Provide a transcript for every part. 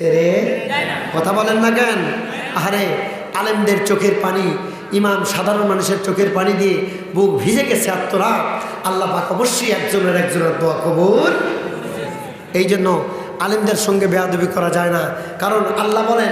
রে কথা বলেন না কেন? আরে আলেমদের চোখের পানি, ইমাম সাধারণ মানুষের চোখের পানি দিয়ে বুক ভিজে গেছে আত্মরা আল্লাহ পাক অবশ্যই একজনের একজনের দোয়া কবুল এই জন্য আলেমদের সঙ্গে বেয়াদবি করা যায় না। কারণ আল্লাহ বলেন,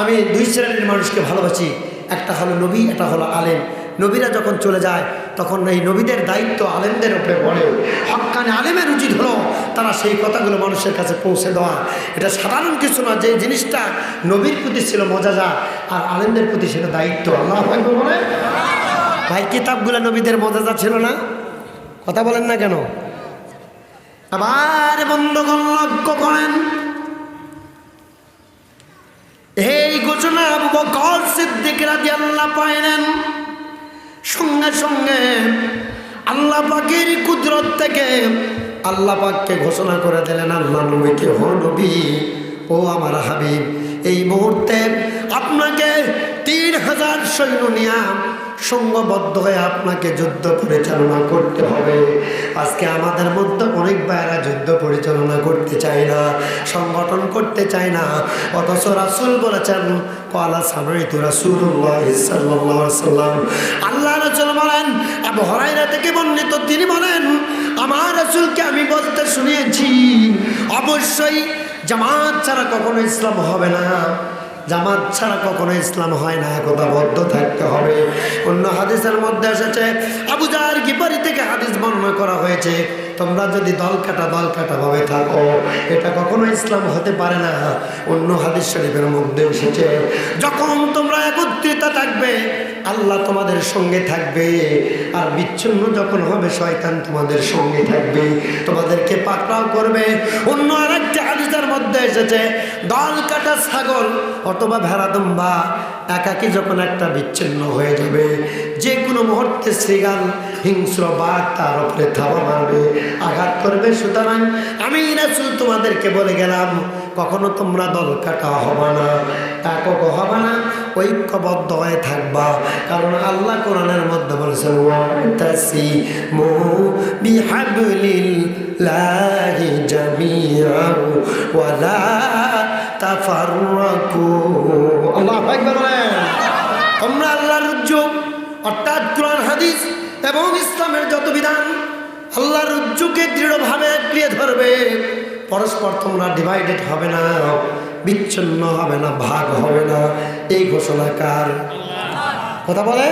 আমি দুই শ্রেণির মানুষকে ভালোবাসি। একটা হলো নবী, একটা হলো আলেম। নবীরা যখন চলে যায়, তখন এই নবীদের দায়িত্ব আলেমদের উপরে পড়ে। হকানে আলেমের উচিত হলো তারা সেই কথাগুলো মানুষের কাছে পৌঁছে দেওয়া। এটা সাধারণ কিছু না, যে জিনিসটা নবীর প্রতি ছিল মজাজা, আর আলেমদের প্রতি ছিল দায়িত্ব। আল্লাহ বলে। ভাই, কিতাবগুলো নবীদের মজাজা ছিল না? কথা বলেন না কেন? আবার বন্ধগণ লক্ষ্য করেন। এই ঘোষণা বকর সিদ্দিক রাদিয়াল্লাহু পাইলেন। সঙ্গে সঙ্গে আল্লাহ পাকের কুদরত থেকে আল্লাহ পাককে ঘোষণা করে দিলেন, আল্লাহ নবীকে হো নবী, ও আমার হাবিব, এই মুহূর্তে আপনাকে তিন হাজার সৈন্য নিয়া সঙ্গবদ্ধ হয়ে আপনাকে যুদ্ধ পরিচালনা করতে হবে। আজকে আমাদের মধ্যে অনেক বাইরা যুদ্ধ পরিচালনা করতে চায় না, সংগঠন করতে চায় না, অথচ রাসুল বলেছেন কলা সামরিত রাসুল্লাহ সাল্লাম, আল্লাহ রসুল বলেন, আবু হরাইরা থেকে বর্ণিত? তিনি বলেন, আমার রসুলকে আমি বলতে শুনিয়েছি অবশ্যই জামাত ছাড়া কখনো ইসলাম হবে না। জামাত ছাড়া কখনো ইসলাম হয় না একতা বদ্ধ থাকতে হবে। অন্য হাদিসের মধ্যে এসেছে, আবু জাহার গিপারি থেকে হাদিস বর্ণনা করা হয়েছে তোমরা যদি দল কাটা দল কাটা ভাবে থাকো, এটা কখনো ইসলাম হতে পারে না। অন্য হাদিস শরীফের মধ্যে এসেছে, যখন তোমরা একত্রিত থাকবে, আল্লাহ তোমাদের সঙ্গে থাকবে। আর বিচ্ছিন্ন যখন হবে, শয়তান তোমাদের সঙ্গে থাকবে, তোমাদেরকে পাকড়াও করবে। অন্য আরেকটি হাদিসের মধ্যে এসেছে, দল কাটা ছাগল অথবা ভেড়া দুম্বা একাকি যখন একটা বিচ্ছিন্ন হয়ে যাবে, যে কোনো মুহূর্তে শ্রীগাল হিংস্র বাঘ তার উপরে থাবা মারবে, আঘাত করবে। সুতরাং আমি রাসুল তোমাদেরকে বলে গেলাম, কখনো তোমরা দল কাটা হবে না একক হবে না, ঐক্যবদ্ধ হয়ে থাকবা। কারণ আল্লাহ কোরআনের মধ্যে বলেছেন তোমরা হাদিস এবং ইসলামের যত বিধান, আল্লাহর উজ্জুকে দৃঢ়ভাবে আঁকড়িয়ে ধরবে। পরস্পর তোমরা ডিভাইডেড হবে না, বিচ্ছিন্ন হবে না, ভাগ হবে না। এই ঘোষণা কার? কথা বলে?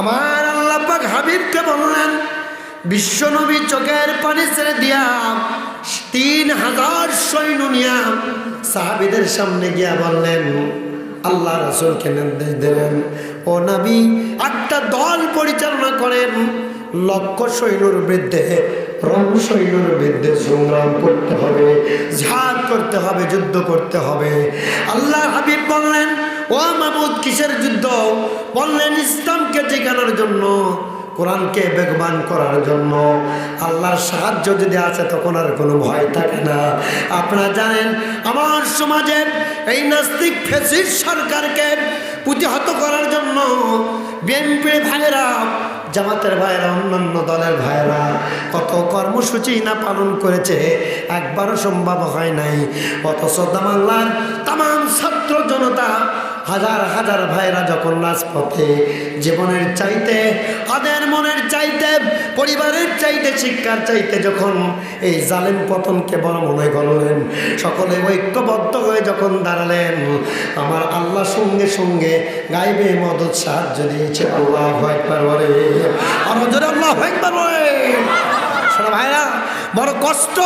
আমার আল্লাহ হাবিবকে বললেন বিশ্বনবী চোখের পানি ছেড়ে দিয়া তিন হাজার সৈন্য নিয়া সাহাবিদের সামনে গিয়া বললেন আল্লাহ রাসুলকে নির্দেশ দিলেন, ও নাবি, একটা দল পরিচালনা করেন লক্ষ সৈন্যর বিরুদ্ধে, রং সৈন্যর বিরুদ্ধে সংগ্রাম করতে হবে ঝাঁক করতে হবে, যুদ্ধ করতে হবে। আল্লাহ হাবিব বললেন, ও মামুদ, কিসের যুদ্ধ? বললেন, ইসলামকে ঠিকানোর জন্য। কোরআনকে বেগবান করার জন্য। আল্লাহর সাহায্য যদি আছে, তখন আর কোনো ভয় থাকে না। আপনারা জানেন, আমার সমাজে এই নাস্তিক ফেসিস সরকারকে প্রতিহত করার জন্য বিএনপির ভাইয়েরা, জামাতের ভাইয়েরা, অন্যান্য দলের ভাইয়েরা কত কর্মসূচি না পালন করেছে, একবারও সম্ভব হয় নাই। অথচ বাংলার তাম ছাত্র জনতা হাজার হাজার ভাইরা যখন রাজপথে জীবনের চাইতে, আদের মনের চাইতে, পরিবারের চাইতে, শিক্ষার চাইতে যখন এই জালেম পতনকে বড় মনে করলেন, সকলে ঐক্যবদ্ধ হয়ে যখন দাঁড়ালেন, আমার আল্লাহ সঙ্গে সঙ্গে গাইবে মদত, সাহায্য দিয়েছে আল্লাহ একবার বলে। আমার আল্লাহ বলে। শোনো ভাইরা, বড় কষ্ট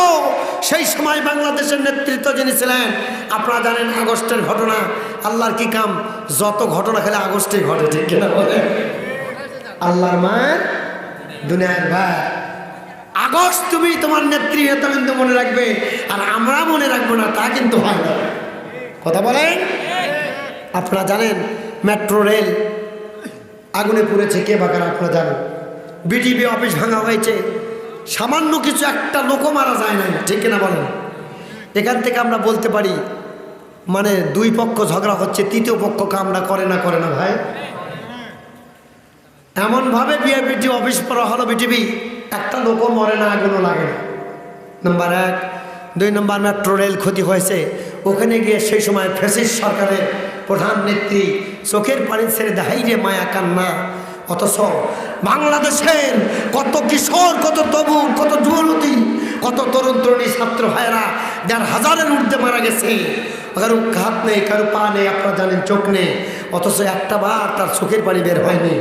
সেই সময় বাংলাদেশের নেতৃত্ব যিনি ছিলেন, আপনারা জানেন আগস্টের ঘটনা, আল্লাহর কি কাম? যত ঘটনা খেলে আগস্টে ঘটে, ঠিক কিনা বলে আল্লাহর মায়ের দুনিয়ার ভাই আগস্ট তুমি তোমার নেত্রী নেতা কিন্তু মনে রাখবে, আর আমরা মনে রাখব না, তা কিন্তু হয় না। কথা বলেন? আপনারা জানেন, মেট্রো রেল আগুনে পুড়েছে, কে বাকার আপনারা জানেন? বিটিভি অফিস ভাঙা হয়েছে। সামান্য কিছু একটা লোকও মারা যায় না ঠিক কিনা বলেন? এখান থেকে আমরা বলতে পারি মানে দুই পক্ষ ঝগড়া হচ্ছে, তৃতীয় পক্ষ কামড়া করে না করে না ভাই। এমনভাবে বিআইপিটি অফিস করা হলো বিটিভি একটা লোকও মরে না আগুনও লাগে না। নাম্বার এক। দুই নম্বর, মেট্রো রেল ক্ষতি হয়েছে। ওখানে গিয়ে সেই সময় ফেসিস সরকারের প্রধান নেত্রী চোখের পানি ছেড়ে দেখাই রে মায়া কান্না। অথচ বাংলাদেশের কত কিশোর, কত তবু কত যুবতী, কত তরুণ, তরুণী ছাত্র ভাইয়েরা দেড় হাজারের ঊর্ধ্বে মারা গেছে। কারও হাত নেই, কারও পা নেই, আপনারা জানেন চোখ নেই। অথচ একটা বার তার চোখের পানি বের হয়নি।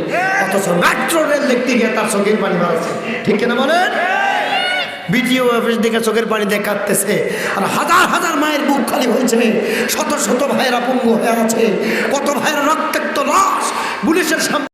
অথচ মেট্রো রেল দেখতে গিয়ে তার চোখের পানি বাড়াচ্ছে ঠিক কিনা বলেন? বিডিও অফিস দিকে চোখের পানি দিয়ে আর হাজার হাজার মায়ের বুক খালি হয়েছে। শত শত ভাইয়েরা পঙ্গু হয়ে আছে। কত ভাইয়ের রক্তাক্ত লাশ পুলিশের সামনে